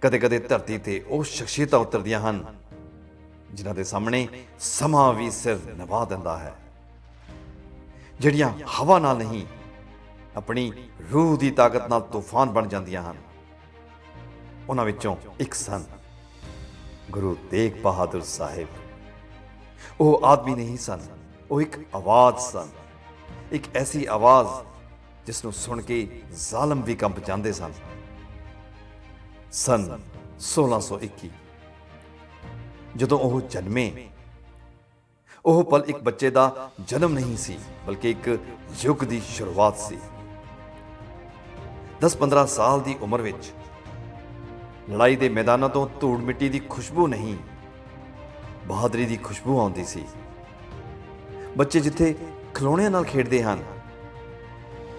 ਕਦੇ-ਕਦੇ ਧਰਤੀ ਤੇ ਉਹ ਸ਼ਖਸੀਅਤਾਂ ਉਤਰਦੀਆਂ ਹਨ, ਜਿਨ੍ਹਾਂ ਦੇ ਸਾਹਮਣੇ ਸਮਾਂ ਵੀ ਸਿਰ ਨਿਭਾ ਦਿੰਦਾ ਹੈ। ਜਿਹੜੀਆਂ ਹਵਾ ਨਾਲ ਨਹੀਂ, ਆਪਣੀ ਰੂਹ ਦੀ ਤਾਕਤ ਨਾਲ ਤੂਫਾਨ ਬਣ ਜਾਂਦੀਆਂ ਹਨ। ਉਹਨਾਂ ਵਿੱਚੋਂ ਇੱਕ ਸਨ, ਗੁਰੂ ਤੇਗ ਬਹਾਦਰ ਸਾਹਿਬ। ਉਹ ਆਦਮੀ ਨਹੀਂ ਸਨ, ਉਹ ਇੱਕ ਆਵਾਜ਼ ਸਨ, ਇੱਕ ਐਸੀ ਆਵਾਜ਼ ਜਿਸ ਨੂੰ ਸੁਣ ਕੇ ਜ਼ਾਲਮ ਵੀ ਕੰਬ ਜਾਂਦੇ ਸਨ। ਸਨ 1621 ਜਦੋਂ ਉਹ ਜਨਮੇ, ਉਹ ਪਲ ਇੱਕ ਬੱਚੇ ਦਾ ਜਨਮ ਨਹੀਂ ਸੀ, ਬਲਕਿ ਇੱਕ ਯੁੱਗ ਦੀ ਸ਼ੁਰੂਆਤ ਸੀ। 10-15 ਸਾਲ ਦੀ ਉਮਰ ਵਿੱਚ ਲੜਾਈ ਦੇ ਮੈਦਾਨਾਂ ਤੋਂ ਧੂੜ ਮਿੱਟੀ ਦੀ ਖੁਸ਼ਬੂ ਨਹੀਂ, ਬਹਾਦਰੀ ਦੀ ਖੁਸ਼ਬੂ ਆਉਂਦੀ ਸੀ। ਬੱਚੇ ਜਿੱਥੇ ਖਿਲੌਣਿਆਂ ਨਾਲ ਖੇਡਦੇ ਹਨ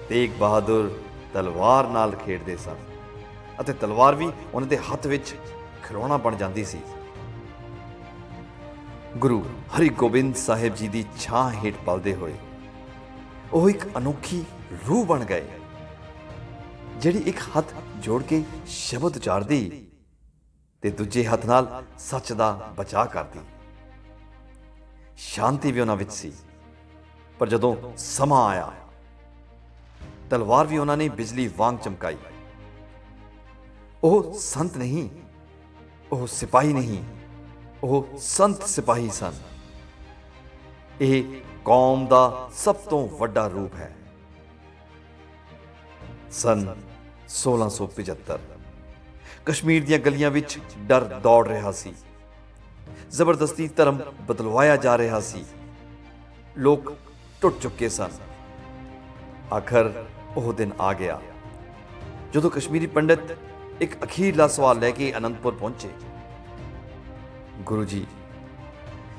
ਤੇਗ ਬਹਾਦਰ ਤਲਵਾਰ ਨਾਲ ਖੇਡਦੇ ਸਨ। ਅਤੇ ਤਲਵਾਰ ਵੀ ਉਹਨਾਂ ਦੇ ਹੱਥ ਵਿੱਚ ਖਿਲੌਣਾ ਬਣ ਜਾਂਦੀ ਸੀ। ਗੁਰੂ ਹਰਿਗੋਬਿੰਦ ਸਾਹਿਬ ਜੀ ਦੀ ਛਾਂ ਹੇਠ ਪਲਦੇ ਹੋਏ ਉਹ ਇੱਕ ਅਨੋਖੀ ਰੂਹ ਬਣ ਗਏ, ਜਿਹੜੀ ਇੱਕ ਹੱਥ ਜੋੜ ਕੇ ਸ਼ਬਦ ਉਚਾਰਦੀ ਤੇ ਦੂਜੇ ਹੱਥ ਨਾਲ ਸੱਚ ਦਾ ਬਚਾਅ ਕਰਦੀ। ਸ਼ਾਂਤੀ ਵੀ ਉਹਨਾਂ ਵਿੱਚ ਸੀ, ਪਰ ਜਦੋਂ ਸਮਾਂ ਆਇਆ, ਤਲਵਾਰ ਵੀ ਉਹਨਾਂ ਨੇ ਬਿਜਲੀ ਵਾਂਗ ਚਮਕਾਈ। ਉਹ ਸੰਤ ਨਹੀਂ, ਉਹ ਸਿਪਾਹੀ ਨਹੀਂ, ਉਹ ਸੰਤ ਸਿਪਾਹੀ ਸਨ। ਇਹ ਕੌਮ ਦਾ ਸਭ ਤੋਂ ਵੱਡਾ ਰੂਪ ਹੈ। ਸਨ 1675 ਕਸ਼ਮੀਰ ਦੀਆਂ ਗਲੀਆਂ ਵਿੱਚ ਡਰ ਦੌੜ ਰਿਹਾ ਸੀ। ਜ਼ਬਰਦਸਤੀ ਧਰਮ ਬਦਲਵਾਇਆ ਜਾ ਰਿਹਾ ਸੀ। ਲੋਕ ਟੁੱਟ ਚੁੱਕੇ ਸਨ। ਆਖਰ ਉਹ ਦਿਨ ਆ ਗਿਆ। ਜਦੋਂ ਕਸ਼ਮੀਰੀ ਪੰਡਿਤ ਇੱਕ ਅਖੀਰਲਾ ਸਵਾਲ ਲੈ ਕੇ ਅਨੰਦਪੁਰ ਪਹੁੰਚੇ। ਗੁਰੂ ਜੀ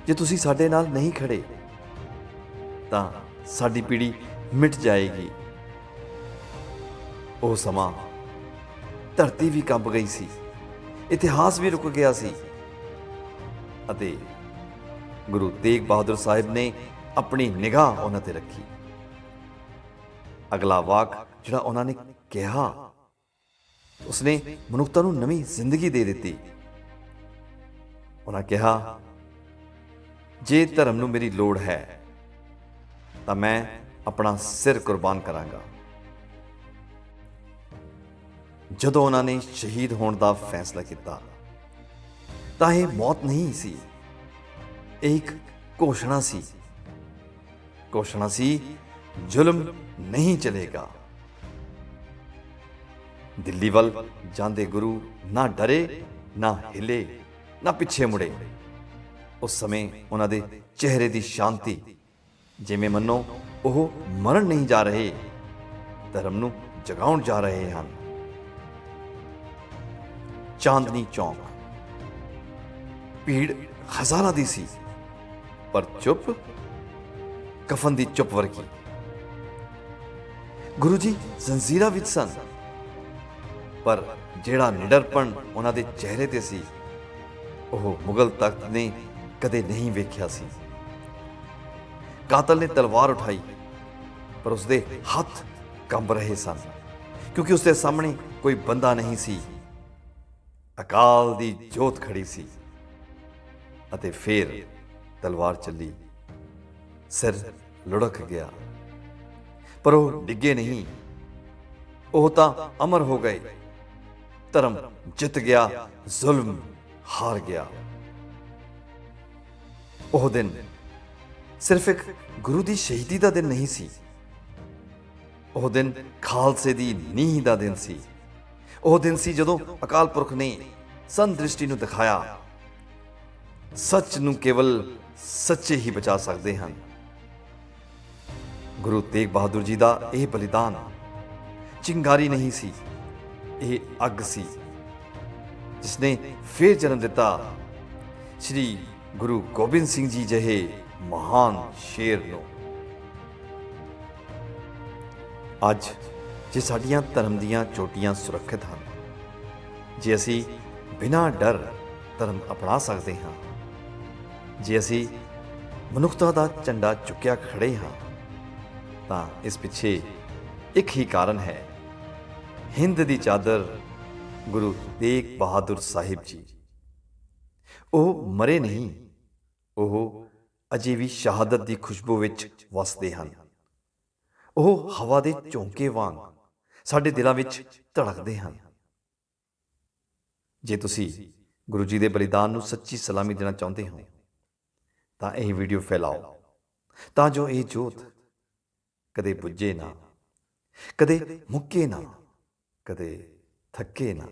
ਜੇ ਤੁਸੀਂ ਸਾਡੇ ਨਾਲ ਨਹੀਂ ਖੜੇ, ਤਾਂ ਸਾਡੀ ਪੀੜ੍ਹੀ ਮਿਟ ਜਾਏਗੀ। ਉਹ ਸਮਾਂ ਧਰਤੀ ਵੀ ਕੰਬ ਗਈ ਸੀ, ਇਤਿਹਾਸ ਵੀ ਰੁਕ ਗਿਆ ਸੀ। ਅਤੇ ਗੁਰੂ ਤੇਗ ਬਹਾਦਰ ਸਾਹਿਬ ਨੇ ਆਪਣੀ ਨਿਗਾਹ ਉਹਨਾਂ ਤੇ ਰੱਖੀ। ਅਗਲਾ ਵਾਕ ਜਿਹੜਾ ਉਹਨਾਂ ਨੇ ਕਿਹਾ ਉਸਨੇ ਮਨੁੱਖਤਾ ਨੂੰ ਨਵੀਂ ਜ਼ਿੰਦਗੀ ਦੇ ਦਿੱਤੀ। ਉਹਨਾਂ ਕਿਹਾ, ਜੇ ਧਰਮ ਨੂੰ ਮੇਰੀ ਲੋੜ ਹੈ, ਤਾਂ ਮੈਂ ਆਪਣਾ ਸਿਰ ਕੁਰਬਾਨ ਕਰਾਂਗਾ। ਜਦੋਂ ਉਹਨਾਂ ਨੇ ਸ਼ਹੀਦ ਹੋਣ ਦਾ ਫੈਸਲਾ ਕੀਤਾ, ਤਾਂ ਇਹ ਮੌਤ ਨਹੀਂ ਸੀ। ਇਹ ਇੱਕ ਘੋਸ਼ਣਾ ਸੀ। ਘੋਸ਼ਣਾ ਸੀ, ਜ਼ੁਲਮ ਨਹੀਂ ਚਲੇਗਾ। ਦਿੱਲੀ ਵੱਲ ਜਾਂਦੇ ਗੁਰੂ ਨਾ ਡਰੇ, ਨਾ ਹਿਲੇ, ਨਾ ਪਿੱਛੇ ਮੁੜੇ। ਉਸ ਸਮੇਂ ਉਹਨਾਂ ਦੇ ਚਿਹਰੇ ਦੀ ਸ਼ਾਂਤੀ, ਜਿਵੇਂ ਮੰਨੋ ਉਹ ਮਰਨ ਨਹੀਂ ਜਾ ਰਹੇ, ਧਰਮ ਨੂੰ ਜਗਾਉਣ ਜਾ ਰਹੇ ਹਨ। ਚਾਂਦਨੀ ਚੌਂਕ। ਭੀੜ ਹਜ਼ਾਰਾਂ ਦੀ ਸੀ, ਪਰ ਚੁੱਪ, ਕਫਨ ਦੀ ਚੁੱਪ ਵਰਗੀ। ਗੁਰੂ ਜੀ ਜ਼ੰਜੀਰਾਂ ਵਿੱਚ ਸਨ। ਪਰ ਜਿਹੜਾ ਨਿਡਰਪਣ ਉਹਨਾਂ ਦੇ ਚਿਹਰੇ ਤੇ ਸੀ, ਉਹ ਮੁਗਲ ਤਖਤ ਨੇ ਕਦੇ ਨਹੀਂ ਵੇਖਿਆ ਸੀ। ਕਾਤਲ ਨੇ ਤਲਵਾਰ ਉਠਾਈ, ਪਰ ਉਸਦੇ ਹੱਥ ਕੰਬ ਰਹੇ ਸਨ, ਕਿਉਂਕਿ ਉਸਦੇ ਸਾਹਮਣੇ ਕੋਈ ਬੰਦਾ ਨਹੀਂ ਸੀ। ਅਕਾਲ ਦੀ ਜੋਤ ਖੜੀ ਸੀ ਅਤੇ ਫਿਰ ਤਲਵਾਰ ਚੱਲੀ। ਸਿਰ ਲੁੜਕ ਗਿਆ, ਪਰ ਉਹ ਡਿੱਗੇ ਨਹੀਂ। ਉਹ ਤਾਂ ਅਮਰ ਹੋ ਗਏ। ਧਰਮ ਜਿੱਤ ਗਿਆ, ਜ਼ੁਲਮ ਹਾਰ ਗਿਆ। ਉਹ ਦਿਨ ਸਿਰਫ ਇੱਕ ਗੁਰੂ ਦੀ ਸ਼ਹੀਦੀ ਦਾ ਦਿਨ ਨਹੀਂ ਸੀ। ਉਹ ਦਿਨ ਖਾਲਸੇ ਦੀ ਨੀਂਹ ਦਾ ਦਿਨ ਸੀ। ਉਹ ਦਿਨ ਸੀ ਜਦੋਂ ਅਕਾਲ ਪੁਰਖ ਨੇ ਸੰਤ ਨੂੰ ਦਿਖਾਇਆ। ਸੱਚ ਨੂੰ ਕੇਵਲ ਸੱਚੇ ਹੀ ਬਚਾ ਸਕਦੇ ਹਨ। ਗੁਰੂ ਤੇਗ ਬਹਾਦਰ ਜੀ ਦਾ ਇਹ ਬਲੀਦਾਨ ਚਿੰਗਾਰੀ ਨਹੀਂ ਸੀ। ਇਹ ਅੱਗ ਸੀ ਜਿਸ ਨੇ ਫੇਰ ਜਨਮ ਦਿੱਤਾ। ਸ੍ਰੀ ਗੁਰੂ ਗੋਬਿੰਦ ਸਿੰਘ ਜੀ ਜਿਹੇ ਮਹਾਨ ਸ਼ੇਰ ਨੂੰ। ਅੱਜ ਜੇ ਸਾਡੀਆਂ ਧਰਮ ਦੀਆਂ ਚੋਟੀਆਂ ਸੁਰੱਖਿਅਤ ਹਨ, ਜੇ ਅਸੀਂ ਬਿਨਾਂ ਡਰ ਧਰਮ ਅਪਣਾ ਸਕਦੇ ਹਾਂ, ਜੇ ਅਸੀਂ ਮਨੁੱਖਤਾ ਦਾ ਝੰਡਾ ਚੁੱਕਿਆ ਖੜੇ ਹਾਂ, ਤਾਂ ਇਸ ਪਿੱਛੇ ਇੱਕ ਹੀ ਕਾਰਨ ਹੈ। ਹਿੰਦ ਦੀ ਚਾਦਰ ਗੁਰੂ ਤੇਗ ਬਹਾਦਰ ਸਾਹਿਬ ਜੀ। ਉਹ ਮਰੇ ਨਹੀਂ, ਉਹ ਅਜੇ ਵੀ ਸ਼ਹਾਦਤ ਦੀ ਖੁਸ਼ਬੂ ਵਿੱਚ ਵਸਦੇ ਹਨ। ਉਹ ਹਵਾ ਦੇ ਝੋਂਕੇ ਵਾਂਗ ਸਾਡੇ ਦਿਲਾਂ ਵਿੱਚ ਧੜਕਦੇ ਹਨ। ਜੇ ਤੁਸੀਂ ਗੁਰੂ ਜੀ ਦੇ ਬਲੀਦਾਨ ਨੂੰ ਸੱਚੀ ਸਲਾਮੀ ਦੇਣਾ ਚਾਹੁੰਦੇ ਹੋ, ਤਾਂ ਇਹ ਵੀਡੀਓ ਫੈਲਾਓ। ਤਾਂ ਜੋ ਇਹ ਜੋਤ ਕਦੇ ਬੁੱਝੇ ਨਾ, ਕਦੇ ਮੁੱਕੇ ਨਾ। ਕਦੇ ਥੱਕੇ ਨਾ